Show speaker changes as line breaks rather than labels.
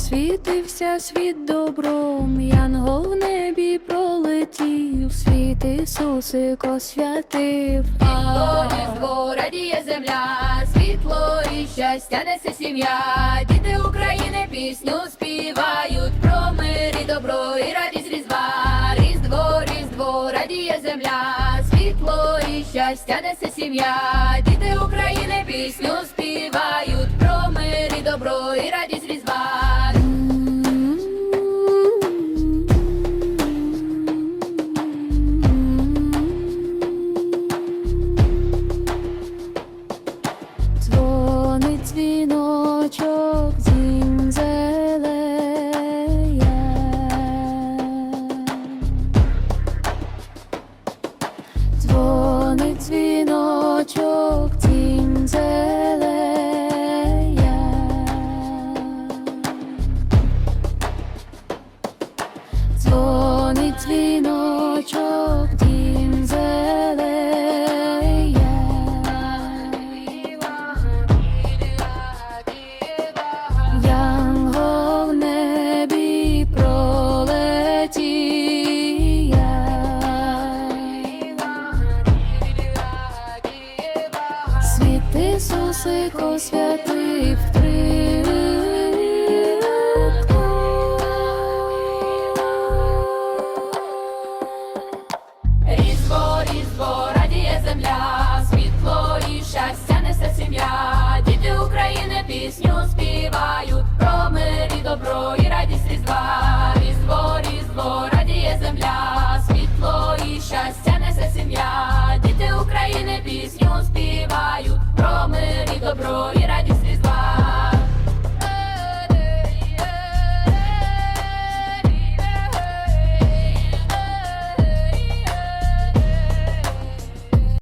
Засвітився світ добром, янгол в небі пролетів, світ Ісусик освятив.
Світло різдво, радіє земля, світло і щастя несе сім'я. Діти України пісню співають про мир і добро і радість різдва. Різдво, різдво, радіє земля, світло і щастя несе сім'я. Діти України пісню співають
дзвіночок, дім зелеє. Дзвонить дзвіночок, дім зелеє. Дзвонить дзвіночок, Світ Ісусик освятив